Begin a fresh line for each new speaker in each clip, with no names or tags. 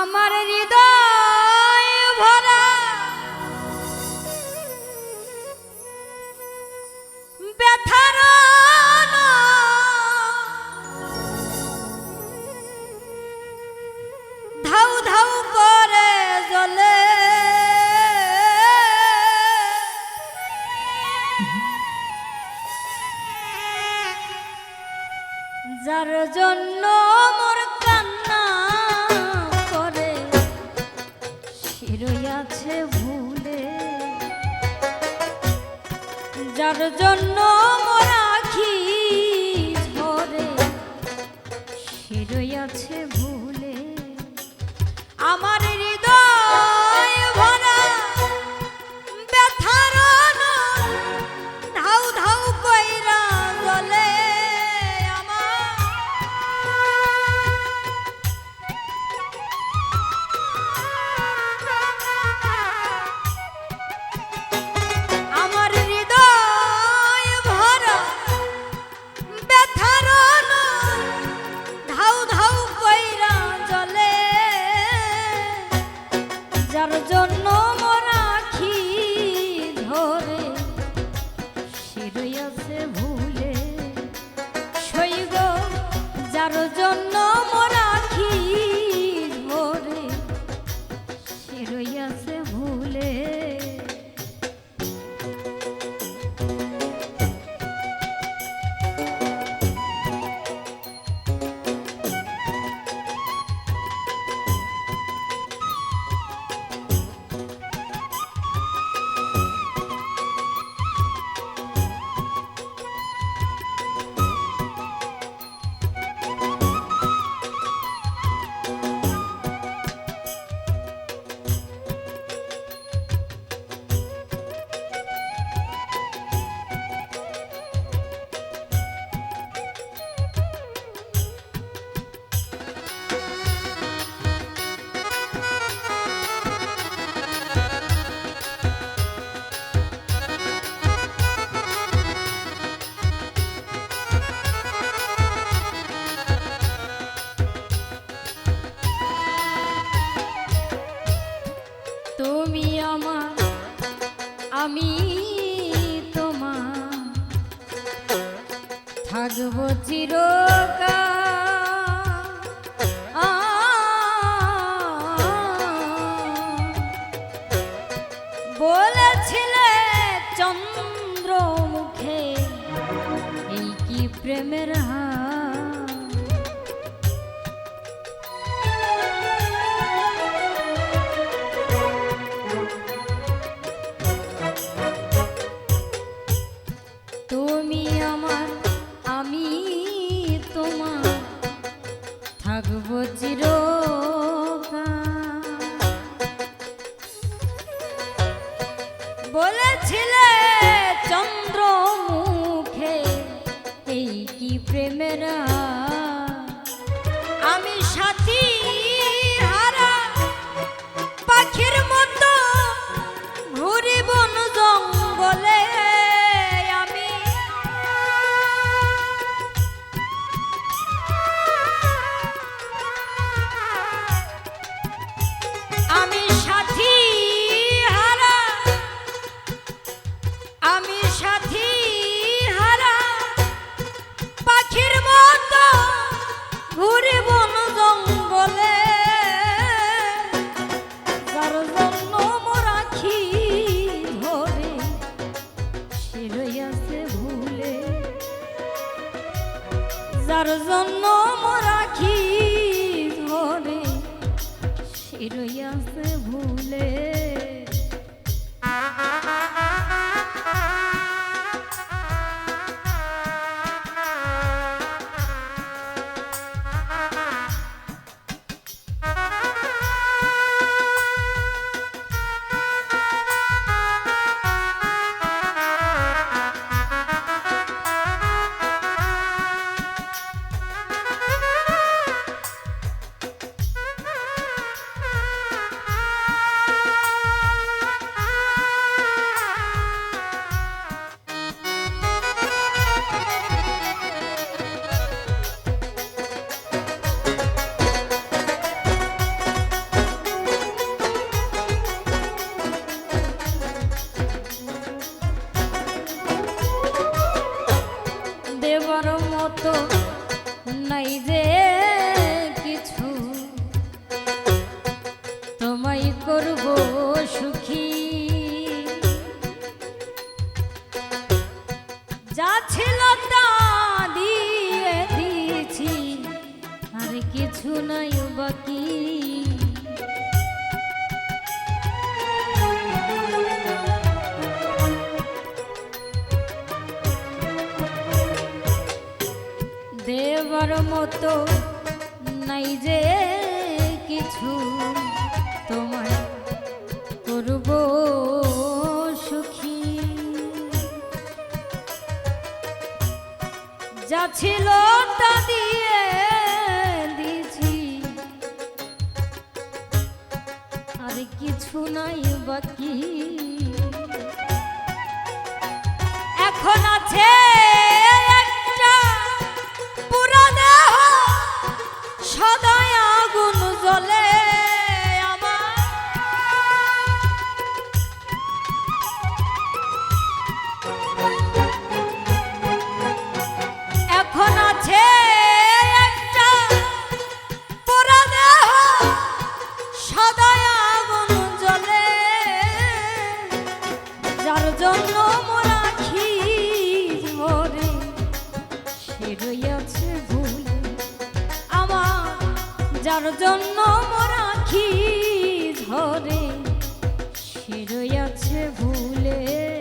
আমার হৃদয় ভরা। ব্যথার ধাউ ধাউ করে জলে যার জন্য যার জন্য রাখি ধরে সে আছে ভুলে। আমার অন্ধকার রইয়াছে ভুলে যা ছিল তা দিয়ে দিয়েছি। আর কিছু নাই বাকি। দেবর মতো নাই যে কিছু তোমায় করব। যা ছিল তা দিয়ে দিছি আর কিছু নাই বাকি। এখন আছে যার জন্য মরাখি ধরে সে রইয়াছে ভুলে।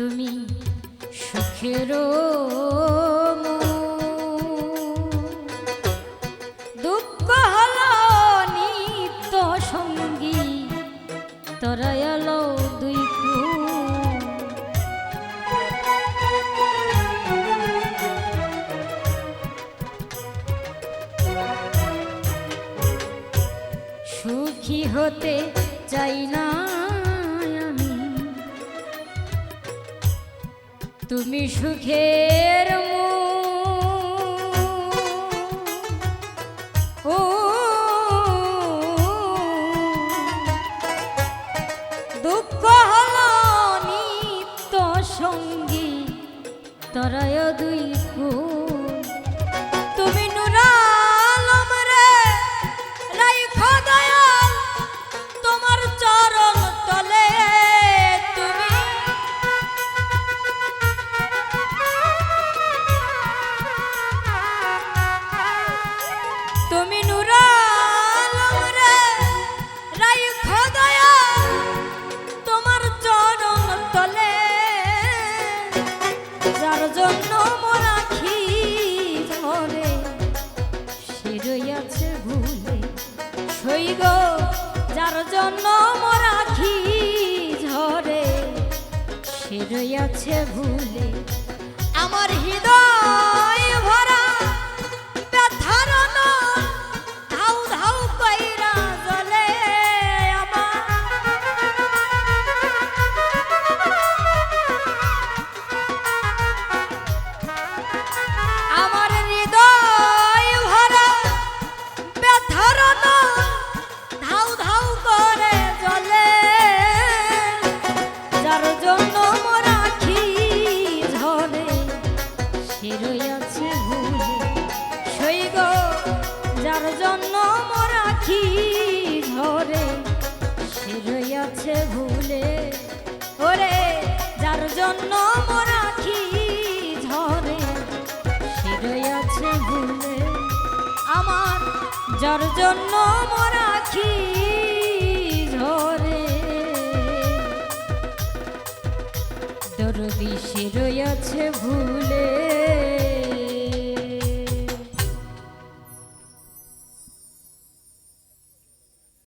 তুমি সুখের দুঃখ হলো নিত্য সঙ্গী তোরা এলো দুই। সুখী হতে চাই না তুমি সুখের ও। দুঃখ হল নিত্য সঙ্গী তরয় দুই যার জন্য মোরাখি ঝরে সে রইয়াছে ভুলে। আমার হৃদয় যার জন্য মরাখি ঝরে। দরদি সে রয়েছে ভুলে।